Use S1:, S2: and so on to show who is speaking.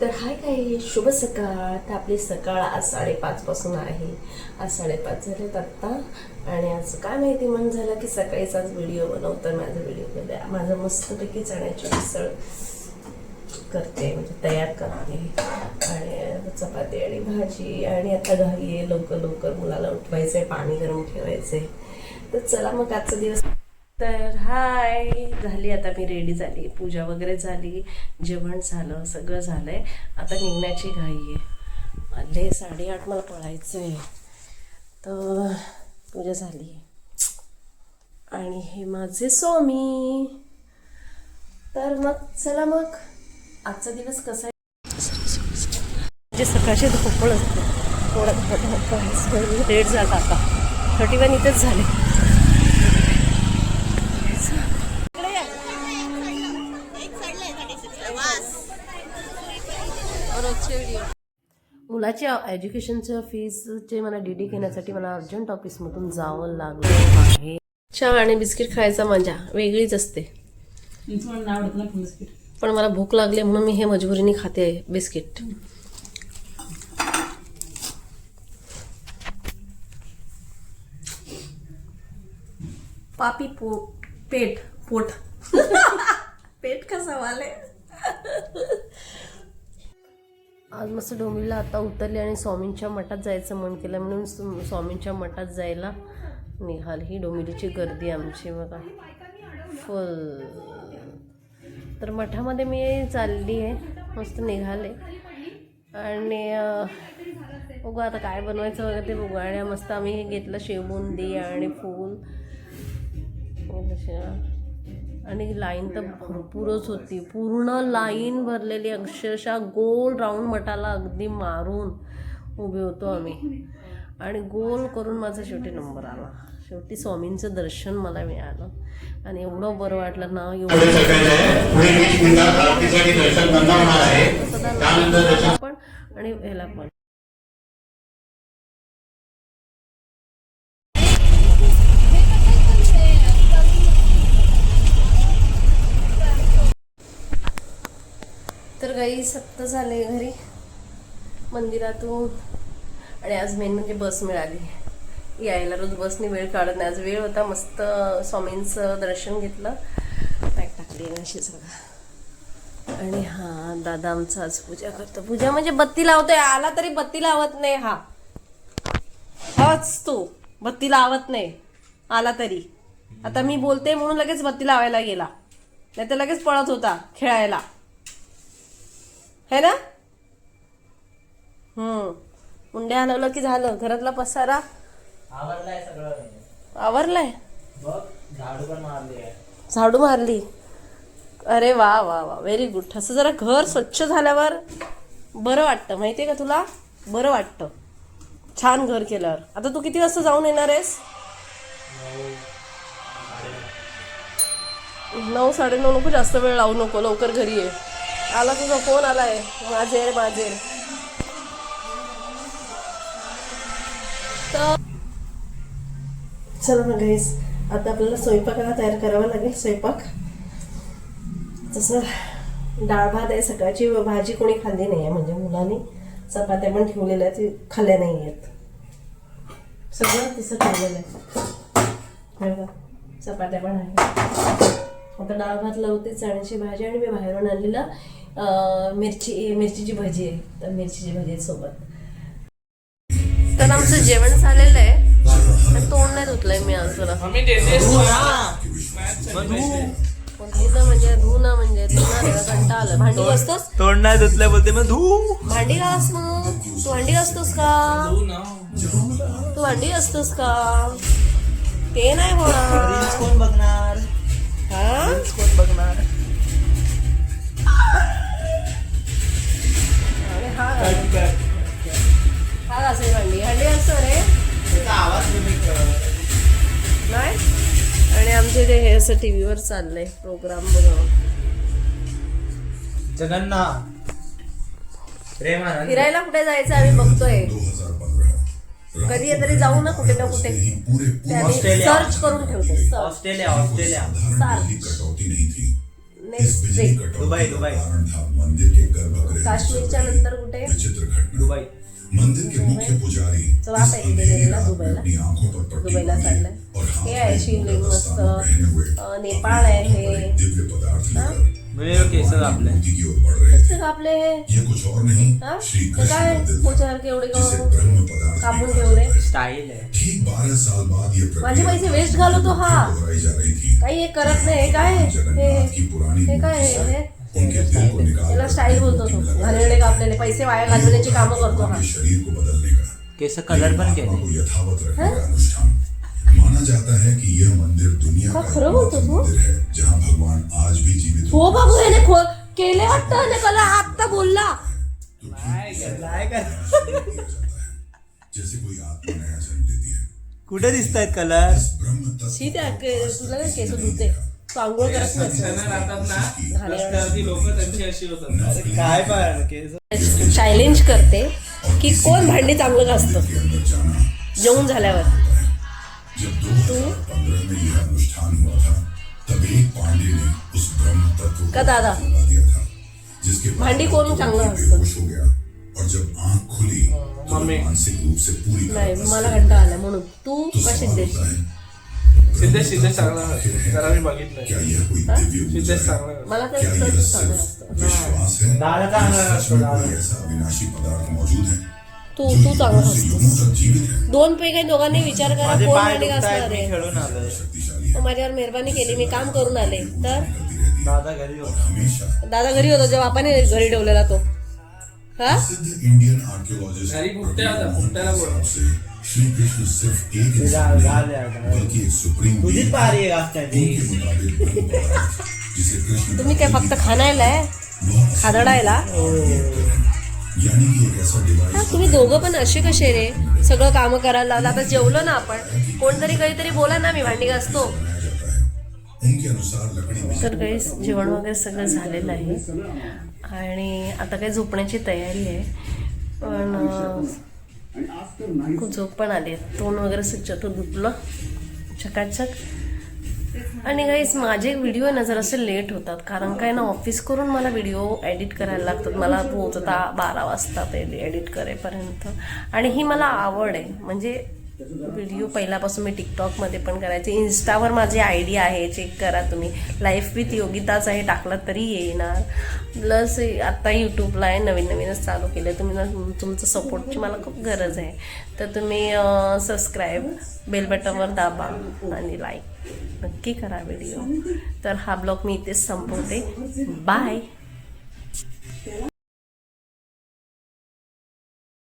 S1: तर हाय काय शुभ सकाळ. तर आपली सकाळ आज साडेपाचपासून आहे. आज साडेपाच झालेत आत्ता. आणि आज काय माहिती मन झालं की सकाळीच आज व्हिडिओ बनवतं माझा व्हिडिओ केला माझं मस्तपैकी चण्याची मिसळ करते म्हणजे तयार करते. आणि चपाती आणि भाजी. आणि आता घरी आहे लवकर लवकर मुलाला उठवायचं आहे पाणी गरम ठेवायचं आहे तर चला मग आजचा दिवस तर हाय झाली आता मी रेडी झाली पूजा वगैरे झाली जेवण झालं सगळं झालं आहे आता निघण्याची घाई आहे वाजले साडेआठ मला पळायचं आहे तर पूजा झाली आणि हे माझे स्वामी तर मग चला मग आजचा दिवस कसा आहे जे सकाळचे धोपळ असते थोडं लेट झाला आता थर्टी वन इथेच झाले मुलाच्या एज्युकेशनच्या फीजचे मला डी डी घेण्यासाठी मला अर्जंट ऑफिसमधून जावं लागलं. आहे चहा आणि बिस्किट खायचा मजा वेगळीच असते. पण मला भूक लागली म्हणून मी हे मजबुरीने खाते आहे बिस्किट. पापी पो पेट पोट. पेट कसा वाले आज मस्त डोंबिवलीला आता उतरली आणि स्वामींच्या मठात जायचं मन केलं. म्हणून सु- स्वामींच्या मठात जायला निघाल. ही डोंबिवलीची गर्दी आमची बघा. फुल. तर मठामध्ये मी चालली आहे. मस्त निघाले. आणि बघू आता काय बनवायचं वगैरे ते बघू. आणि मस्त आम्ही हे घेतलं शेवबुंदी आणि फूल. आणि लाईन तर भरपूरच होती. पूर्ण लाईन भरलेली अक्षरशः गोल राऊंड मठाला अगदी मारून उभे होतो आम्ही. आणि गोल करून माझा शेवटी नंबर आला. शेवटी स्वामींचं दर्शन मला मिळालं. आणि एवढं बरं वाटलं ना एवढं पण आणि ह्याला पण तर काही सत्त झाले घरी. मंदिरातून. आणि आज मेन म्हणजे बस मिळाली. यायला रोज बसने वेळ काढत नाही. आज वेळ होता मस्त स्वामींचं दर्शन घेतलं. पॅक टाकली अशी अशीच बघा आणि हा दादा आमचा आज पूजा करतो. पूजा म्हणजे बत्ती लावतोय. आला तरी बत्ती लावत नाही हा. हाच तू. बत्ती लावत नाही. आला तरी. आता मी बोलते म्हणून लगेच बत्ती लावायला गेला. नाही तर लगेच पळत होता खेळायला. है ना? हम्म. मुंड्या हलवलं की झालं. घरातला पसारा?
S2: आवडलाय सगळं.
S1: आवरलाय?
S2: झाडू पण मारली आहे.
S1: झाडू मारली. अरे वा वा वा. व्हेरी गुड असं जरा घर स्वच्छ झाल्यावर बरं वाटतं. माहितीये का तुला? बरं वाटतं. छान घर केल्यावर. आता तू किती वाजता जाऊन येणार आहेस? नऊ साडेनऊ. नको जास्त वेळ लावू नको. लवकर घरी ये. आला तुझा फोन आलाय. माझे माझे. तर चला ना गाईस आता आपल्याला स्वयंपाकाला तयार करावा लागेल स्वयंपाक. तसं डाळ भात आहे सकाळची भाजी कोणी खाल्ली नाही आहे म्हणजे मुलांनी चपात्या पण ठेवलेल्या आहेत ती खाल्ल्या नाही आहेत सगळं तसं ठेवलेलं आहे. चपात्या पण आहे आता डाळ भात लावते चण्याची भाजी आणि मी बाहेरून आणलेलं मिरची मिरचीची भजी आहे तर मिरचीची भजी आहे सोबत. तर आमचं जेवण झालेलं आहे. पण तोंड नाही धुतलंय मी आज जरा. धुणं म्हणजे म्हणजे रे, कंटाळा आलं. भांडी घासतोस?
S2: तोंड नाही धुतलंय बोलते मग धू.
S1: भांडी घास मग. तू भांडी घासतोस का? तू भांडी घासतोस का? ते नाही होणार.
S2: कोण बघणार?
S1: हा
S2: कोण बघणार
S1: अरे हा हा घासेल भांडी भांडी घासतो रे
S2: आवाज
S1: नाही आणि आमचे ते हे. असं टीव्हीवर चाललंय प्रोग्राम बघा
S2: प्रेमानंद.
S1: फिरायला कुठे जायचं? आम्ही बघतोय. कधी तरी जाऊ ना कुठे ना कुठे. सर्च करून ठेवते
S2: ऑस्ट्रेलिया ऑस्ट्रेलिया. दुबई,
S3: का
S2: दुबई।
S3: कारण था मंदिर के गर्भगृह में
S1: काश्मीरच्या नंतर कुठे?
S2: दुबई.
S3: मंदिर के मुख्य पुजारी
S1: दुबईला? चाललंय. हे आहे शिवलिंग मस्त नेपाळ आहे हे.
S3: दिव्य पदार्थ लेकर
S2: मेरे केस आपले
S3: मूर्ति की ओर बढ़ रहे थे
S1: ते कापले हे
S3: ये कुछ और नहीं
S1: हा?
S3: श्री
S1: ते
S3: कृष्ण
S1: काय
S3: का दिल था,
S1: पोचासारखे एवढे
S3: जिसे
S1: का-
S3: ब्रह्म पदार्थ
S1: कापून
S3: ने
S1: ठेवले
S2: स्टाईल आहे
S3: ठीक बारह साल बाद ये
S1: माझे
S3: प्रक्रिया
S1: पैसे वेस्ट घालवतो हा।
S3: दोहराई जा रही थी।
S1: काही हे करत नाही हे काय हे
S3: जगन्नाथ की पुरानी
S1: हे काय
S3: मूर्ति
S1: हे
S3: से
S1: हे
S3: उनके दिल को निकाल
S1: त्याला स्टाईल बोलतो तो घाणेरडे कापलेले पैसे वाया घालवण्याची कामं करतो हा।
S3: शरीर को बदलने का
S2: केस कलर पण
S3: आत्मा
S2: केले
S3: को यथावत रखने का अनुष्ठान माना जाता है कि यह मंदिर दुनिया
S1: का
S3: एकमात्र
S1: तू?
S3: मंदिर है जहाँ भगवान आज भी जीवित
S1: हो। बाबू याने खो केले वाटतं आणि कला आत्ता बोलला
S3: जैसे कोई आत्मा नया जन्म लेती है
S2: कुठे दिसत आहेत कलर
S1: शी त्या के- तुला काय केस धुते तू आंघोळ करत नाही
S4: राहतात ना रस्त्यावरती लोक त्यांची अशी होतात
S2: काय पण केस?
S1: चॅलेंज करते की कोण भांडी चांगलं घासतं?
S3: अंदर जाना।
S1: जेवून झाल्यावर.
S3: जब 2015 में यह अनुष्ठान हुआ था तब एक पांडे ने उस ब्रह्म तत्व को
S1: का दादा?
S3: दिया था जिसके बाद
S1: भांडी कोण चांगलं?
S3: बेहोश हो गया और जब आंख खुली तो। मानसिक रूप से पूरी
S1: नाही मला कंटाळा आला म्हणून तू
S3: है
S4: सिद्धेश सिद्धेश चांगला जरा मी बघितलंय.
S3: क्या यह कोई दिव्य ऊर्जा
S4: सिद्धेश
S3: है
S4: चांगला
S1: मला तर
S3: क्या यह सिर्फ विश्वास है?
S2: दादा चांगला
S3: सच में
S2: दादा.
S3: कोई ऐसा विनाशी पदार्थ मौजूद है?
S1: तू तू चांगला
S3: युगों से
S1: असतो
S3: युगों तक जीवित है
S1: दोन पैकी दोघांनी विचार करा कोण घासणार
S2: मी
S1: आहे.
S2: खेळून
S1: माझ्यावर मेहरबानी केली मी काम करून आले. तर?
S3: है
S2: दादा घरी होता
S3: हमेशा
S1: दादा घरी होता जेव्हा बापाने घरी ठेवलेला तो. हा? तुम्ही काय फक्त खाणायला आहे खादडायला? हा तुम्ही दोघं पण असे कसे रे? सगळं काम करायला लागला आता जेवलो ना आपण. कोणतरी काहीतरी बोला ना मी भांडी घासतो. तर काही जेवण वगैरे सगळं झालेलं आहे. आणि आता काही झोपण्याची तयारी आहे. पण खूप झोप पण आली आहे. तोंड वगैरे स्वच्छ धुतलं चकाचक. आणि गाईस माझे व्हिडिओ ना जरासे लेट होतात. कारण काय ना ऑफिस करून मला व्हिडिओ एडिट करायला लागतात. मला पोहोचता बारा वाजता ते एडिट करेपर्यंत. आणि ही मला आवड आहे. म्हणजे व्हिडिओ पहिल्यापासून मी टिकटॉकमध्ये पण करायचे. इन्स्टावर माझी आय डी आहे चेक करा तुम्ही. लाईफ विथ योगिताच आहे टाकला तरी येणार. प्लस आत्ता यूट्यूबला आहे नवीन नवीनच चालू केलं तुम्ही ना तुमचं सपोर्टची मला खूप गरज आहे. तर तुम्ही सबस्क्राईब बेल बटनवर दाबा आणि लाईक नक्की करा व्हिडिओ तर हा ब्लॉग मी इथेच संपवते. बाय